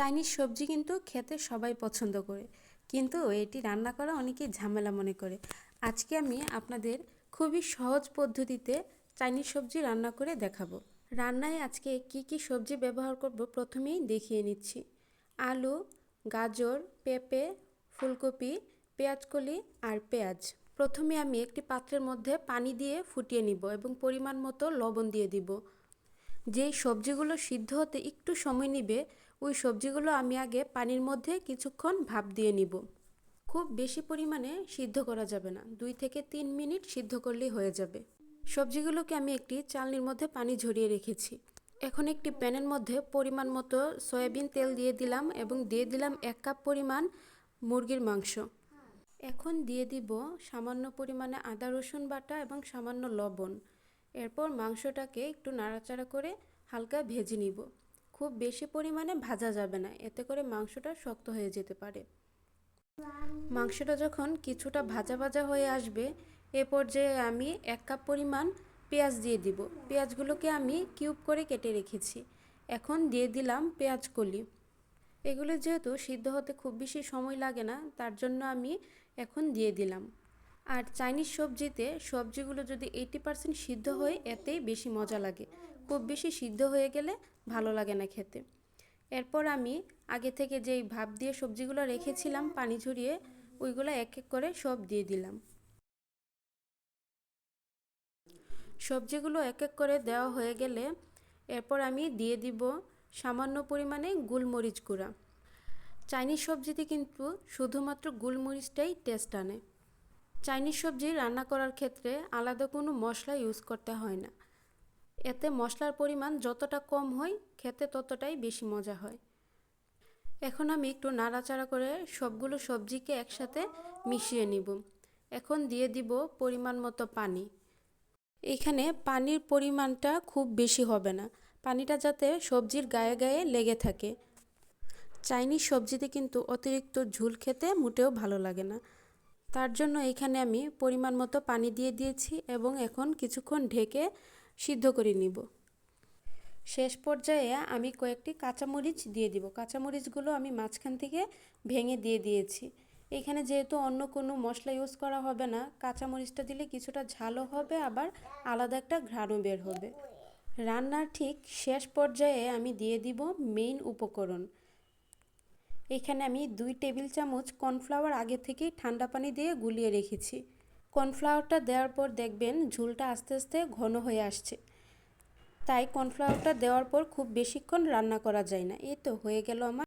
Chinese সবজি কিন্তু খেতে সবাই পছন্দ করে। কিন্তু এটি রান্না করা অনেকেই ঝামেলা মনে করে। আজকে আমি আপনাদের খুবই সহজ পদ্ধতিতে চাইনিজ সবজি রান্না করে দেখাবো। রান্নায় আজকে কি কি সবজি ব্যবহার করব প্রথমেই দেখিয়ে নিচ্ছি। আলু, গাজর, পেঁপে, ফুলকপি, পেঁয়াজকলি আর পেঁয়াজ। প্রথমে আমি একটি পাত্রের মধ্যে পানি দিয়ে ফুটিয়ে নিব এবং পরিমাণ মতো লবণ দিয়ে দিব। যেই সবজিগুলো সিদ্ধ হতে একটু সময় নিবে, ওই সবজিগুলো আমি আগে পানির মধ্যে কিছুক্ষণ ভাপ দিয়ে নিব। খুব বেশি পরিমাণে সিদ্ধ করা যাবে না, দুই থেকে তিন মিনিট সিদ্ধ করলেই হয়ে যাবে। সবজিগুলোকে আমি একটি চালনির মধ্যে পানি ঝরিয়ে রেখেছি। এখন একটি প্যানের মধ্যে পরিমাণ মতো সয়াবিন তেল দিয়ে দিলাম এবং দিয়ে দিলাম এক কাপ পরিমাণ মুরগির মাংস। এখন দিয়ে দিব সামান্য পরিমাণে আদা রসুন বাটা এবং সামান্য লবণ। এরপর মাংসটাকে একটু নাড়াচাড়া করে হালকা ভেজে নিব। খুব বেশি পরিমাণে ভাজা যাবে না, এতে করে মাংসটা শক্ত হয়ে যেতে পারে। মাংসটা যখন কিছুটা ভাজা ভাজা হয়ে আসবে, এ পর্যায়ে আমি এক কাপ পরিমাণ পেঁয়াজ দিয়ে দিব। পেঁয়াজগুলোকে আমি কিউব করে কেটে রেখেছি। এখন দিয়ে দিলাম পেঁয়াজ কলি। এগুলো যেহেতু সিদ্ধ হতে খুব বেশি সময় লাগে না, তার জন্য আমি এখন দিয়ে দিলাম। আর চাইনিজ সবজিতে সবজিগুলো যদি এইটি পার্সেন্ট সিদ্ধ হয়, এতেই বেশি মজা লাগে। খুব বেশি সিদ্ধ হয়ে গেলে ভালো লাগে না খেতে। এরপর আমি আগে থেকে যেই ভাপ দিয়ে সবজিগুলো রেখেছিলাম পানি ঝরিয়ে, ওইগুলো এক এক করে সব দিয়ে দিলাম। সবজিগুলো এক এক করে দেওয়া হয়ে গেলে এরপর আমি দিয়ে দিব সামান্য পরিমাণে গোলমরিচ গুঁড়া। চাইনিজ সবজিতে কিন্তু শুধুমাত্র গোলমরিচটাই টেস্ট আনে। চাইনিজ সবজি রান্না করার ক্ষেত্রে আলাদা কোনো মশলা ইউজ করতে হয় না। এতে মশলার পরিমাণ যতটা কম হয়, খেতে ততটাই বেশি মজা হয়। এখন আমি একটু নাড়াচাড়া করে সবগুলো সবজিকে একসাথে মিশিয়ে নিব। এখন দিয়ে দিব পরিমাণ মতো পানি। এখানে পানির পরিমাণটা খুব বেশি হবে না। পানিটা যাতে সবজির গায়ে গায়ে লেগে থাকে। চাইনিজ সবজিতে কিন্তু অতিরিক্ত ঝুল খেতে মোটেও ভালো লাগে না। তার জন্য এখানে আমি পরিমাণ মতো পানি দিয়ে দিয়েছি এবং এখন কিছুক্ষণ ঢেকে সিদ্ধ করে নিব। শেষ পর্যায়ে আমি কয়েকটি কাঁচামরিচ দিয়ে দিব। কাঁচামরিচগুলো আমি মাঝখান থেকে ভেঙে দিয়ে দিয়েছি। এখানে যেহেতু অন্য কোনো মশলা ইউজ করা হবে না, কাঁচামরিচটা দিলে কিছুটা ঝালও হবে, আবার আলাদা একটা ঘ্রাণও বের হবে। রান্নার ঠিক শেষ পর্যায়ে আমি দিয়ে দিব মেইন উপকরণ। এখানে আমি দুই টেবিল চামচ কর্নফ্লাওয়ার আগে থেকেই ঠান্ডা পানি দিয়ে গুলিয়ে রেখেছি। কর্নফ্লাওয়ারটা দেওয়ার পর দেখবেন ঝুলটা আস্তে আস্তে ঘন হয়ে আসছে। তাই কর্নফ্লাওয়ারটা দেওয়ার পর খুব বেশিক্ষণ রান্না করা যায় না। এই তো হয়ে গেল আমার